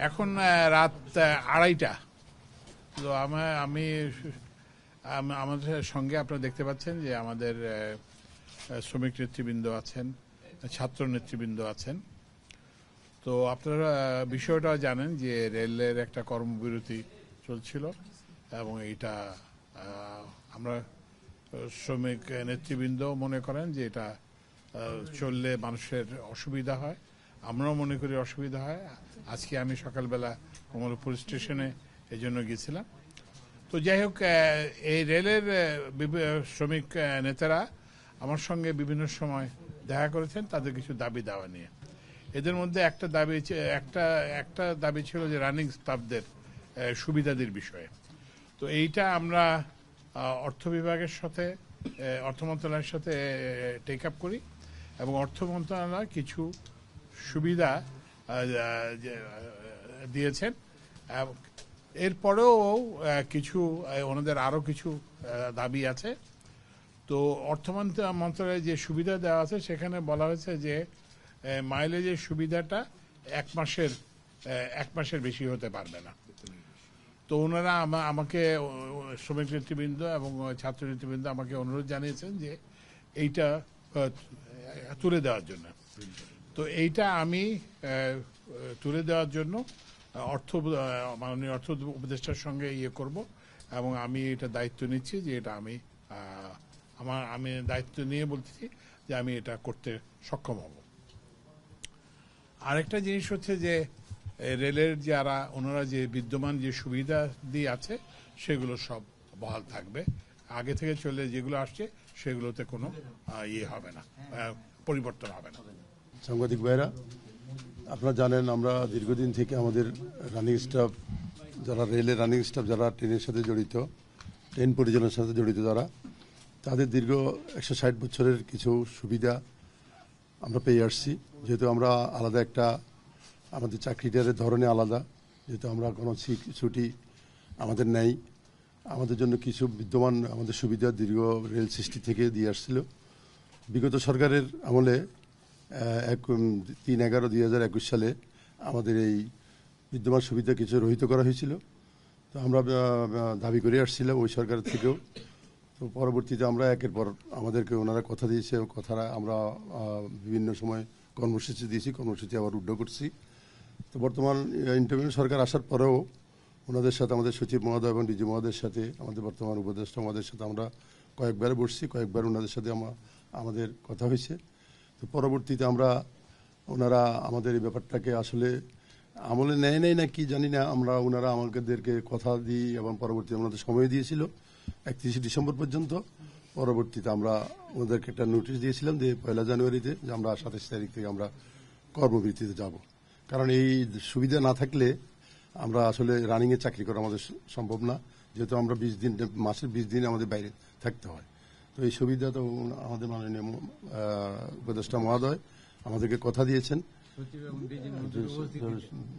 এখন রাত আড়াইটা। তো আমা- আমি আমাদের সঙ্গে আপনারা দেখতে পাচ্ছেন যে আমাদের শ্রমিক নেতৃবৃন্দ আছেন, ছাত্র নেতৃবৃন্দ আছেন। তো আপনারা বিষয়টা জানেন যে রেলের একটা কর্মবিরতি চলছিল এবং এটা আমরা, শ্রমিক নেতৃবৃন্দ মনে করেন যে এটা চললে মানুষের অসুবিধা হয়। আমরাও মনে করি অসুবিধা হয়। আজকে আমি সকালবেলা কমলপুর স্টেশনে এই জন্য গেছিলাম তো যাই হোক এই রেলের শ্রমিক নেতারা আমার সঙ্গে বিভিন্ন সময় দেখা করেছেন, তাদের কিছু দাবি দাওয়া নিয়ে। এদের মধ্যে একটা দাবি একটা একটা দাবি ছিল যে রানিং স্টাফদের সুবিধাদির বিষয়ে। তো এইটা আমরা অর্থ বিভাগের সাথে অর্থ মন্ত্রণালয়ের সাথে টেক আপ করি এবং অর্থ মন্ত্রণালয় কিছু সুবিধা দিয়েছেন। এরপরেও কিছু ওনাদের আরও কিছু দাবি আছে। তো অর্থ মন্ত্র- মন্ত্রণালয়ে যে সুবিধা দেওয়া আছে, সেখানে বলা হয়েছে যে মাইলেজের সুবিধাটা এক মাসের এক মাসের বেশি হতে পারবে না। তো ওনারা আমা- আমাকে শ্রমিক নেতৃবৃন্দ এবং ছাত্র নেতৃবৃন্দ আমাকে অনুরোধ জানিয়েছেন যে, এইটা তুলে দেওয়ার জন্য। তো এইটা আমি তুলে দেওয়ার জন্য অর্থ মাননীয় অর্থ উপদেষ্টার সঙ্গে ইয়ে করব এবং আমি এটা দায়িত্ব নিচ্ছি যে এটা আমি আমার, আমি দায়িত্ব নিয়ে বলতেছি যে আমি এটা করতে সক্ষম হব। আরেকটা জিনিস হচ্ছে যে রেলের যারা, ওনারা যে বিদ্যমান যে সুবিধা দিয়ে আছে, সেগুলো সব বহাল থাকবে। আগে থেকে চলে যেগুলো আসছে, সেগুলোতে কোনো ইয়ে হবে না পরিবর্তন হবে না। সাংবাদিক ভাইরা, আপনারা জানেন আমরা দীর্ঘদিন থেকে আমাদের রানিং স্টাফ যারা রেলের রানিং স্টাফ যারা ট্রেনের সাথে জড়িত ট্রেন পরিচালনার সাথে জড়িত যারা, তাদের দীর্ঘ একশো ষাট বছরের কিছু সুবিধা আমরা পেয়ে আসছি। যেহেতু আমরা আলাদা একটা, আমাদের চাকরিটারের ধরনে আলাদা, যেহেতু আমরা কোনো ছুটি আমাদের নেই, আমাদের জন্য কিছু বিদ্যমান আমাদের সুবিধা দীর্ঘ রেল সৃষ্টি থেকে দিয়ে আসছিল। বিগত সরকারের আমলে তিন এগারো দুই হাজার একুশ সালে আমাদের এই বিদ্যমান সুবিধা কিছু রহিত করা হয়েছিল। তো আমরা দাবি করে আসছিলাম ওই সরকার থেকেও। তো পরবর্তীতে আমরা একের পর আমাদেরকে ওনারা কথা দিয়েছে কথাটা আমরা বিভিন্ন সময় কর্মসূচি দিয়েছি, কর্মসূচি আবার উড্ড করছি। তো বর্তমান ইন্টারভিউ সরকার আসার পরেও ওনাদের সাথে আমাদের সচিব মহোদয় এবং ডিজি মহোদয়ের সাথে, আমাদের বর্তমান উপদেষ্টা মহোদয়ের সাথে আমরা কয়েকবার বসছি, কয়েকবার ওনাদের সাথে আমরা আমাদের কথা হয়েছে। তো পরবর্তীতে আমরা ওনারা আমাদের এই ব্যাপারটাকে আসলে আমলে নেয় নেয় না কি জানি না, আমরা ওনারা আমাদেরকে কথা দিই এবং পরবর্তীতে ওনাদের সময় দিয়েছিল, একত্রিশে ডিসেম্বর পর্যন্ত। পরবর্তীতে আমরা ওনাদেরকে একটা নোটিশ দিয়েছিলাম যে পয়লা জানুয়ারিতে যে আমরা সাতাশ তারিখ থেকে আমরা কর্মবৃত্তিতে যাব। কারণ এই সুবিধা না থাকলে আমরা আসলে রানিংয়ে চাকরি করা আমাদের সম্ভব না, যেহেতু আমরা বিশ দিন, মাসের বিশ দিন আমাদের বাইরে থাকতে হয়। এই সুবিধা তো আমাদের মাননীয় উপদেষ্টা মহোদয় আমাদেরকে কথা দিয়েছেন।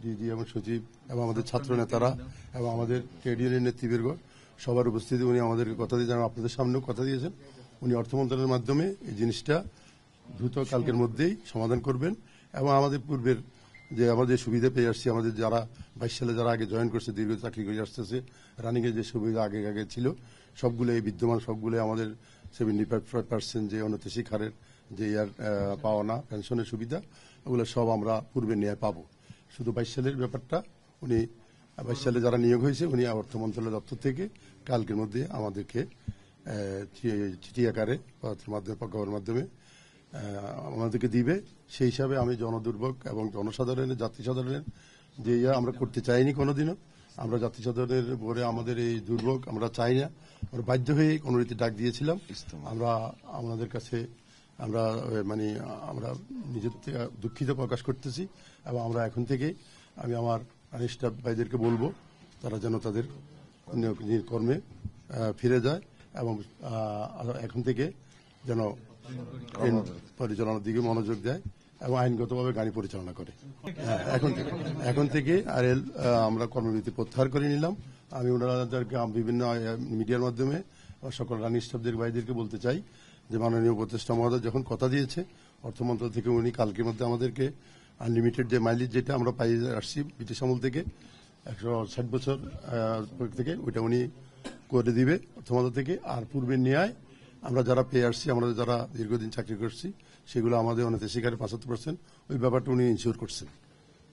ডিজি এবং সচিব এবং আমাদের ছাত্র নেতারা এবং আমাদের ট্রেড ইউনিয়ন নেতৃবৃন্দ সবার উপস্থিতি উনি আমাদেরকে কথা দিয়েছেন আপনাদের সামনেও কথা দিয়েছেন। উনি অর্থ মন্ত্রণালয়ের মাধ্যমে এই জিনিসটা দ্রুত কালকের মধ্যেই সমাধান করবেন এবং আমাদের পূর্বের যে আমাদের সুবিধা পেয়ে আসছি আমাদের যারা বাইশ সালে যারা আগে জয়েন করছে দীর্ঘ চাকরি করে আসতেছে রানিং এর যে সুবিধা আগে আগে ছিল সবগুলো এই বিদ্যমান সবগুলো আমাদের সেভেন্টি ফাইভ পার্সেন্ট যে অনৈতিক হারের যে ইয়ার পাওয়া না পেনশনের সুবিধা, ওগুলো সব আমরা পূর্বে নিয়ে পাবো। শুধু বাইশ সালের ব্যাপারটা, উনি, বাইশ সালে যারা নিয়োগ হয়েছে, উনি অর্থ মন্ত্রণালয় দপ্তর থেকে কালকের মধ্যে আমাদেরকে চিঠি আকারে মাধ্যমে প্রজ্ঞাপনের মাধ্যমে আমাদেরকে দিবে। সেই হিসাবে আমি জনদুর্ভোগ এবং জনসাধারণের জাতি সাধারণের যে ইয়া আমরা করতে চাইনি কোনোদিনও আমরা জাতি সাধারণের উপরে আমাদের এই দুর্ভোগ আমরা চাই না। আমরা বাধ্য হয়ে কোনো রীতি ডাক দিয়েছিলাম। আমরা আমাদের কাছে আমরা মানে আমরা নিজের থেকে দুঃখিত প্রকাশ করতেছি এবং আমরা এখন থেকে আমি আমার স্টাফ ভাইদেরকে বলব তারা যেন তাদের কর্মে ফিরে যায় এবং এখন থেকে যেন পরিচালনার দিকে মনোযোগ দেয়। এবং আইনগতভাবে গাড়ি পরিচালনা করে। হ্যাঁ, এখন থেকে। এখন থেকে আর এল আমরা কর্মবিরতি প্রত্যাহার করে নিলাম। আমি ওনাদেরকে বিভিন্ন মিডিয়ার মাধ্যমে সকল রানী স্টাফদের ভাইদেরকে বলতে চাই যে মাননীয় উপদেষ্টা মহোদয় যখন কথা দিয়েছে অর্থমন্ত্রক থেকে উনি কালকের মধ্যে আমাদেরকে আনলিমিটেড যে মাইলেজ যেটা আমরা পাই আসছি ব্রিটিশ আমল থেকে একশো ষাট বছর থেকে ওইটা উনি করে দিবে তোমাদের থেকে। আর পূর্বে ন্যায় আমরা যারা পেয়ে আসছি আমরা যারা দীর্ঘদিন চাকরি করছি সেগুলো আমাদের অনেক শিকারে পাঁচাত্তর পার্সেন্ট ওই ব্যাপারটা উনি ইনশিওর করছেন।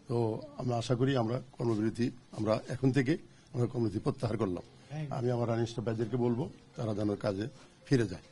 তো আমরা আশা করি আমরা কর্মবিরতি আমরা এখন থেকে আমরা কর্মবিরতি প্রত্যাহার করলাম। আমি আমার রানিং ব্যাজেরকে বলব তারা যেন কাজে ফিরে যায়।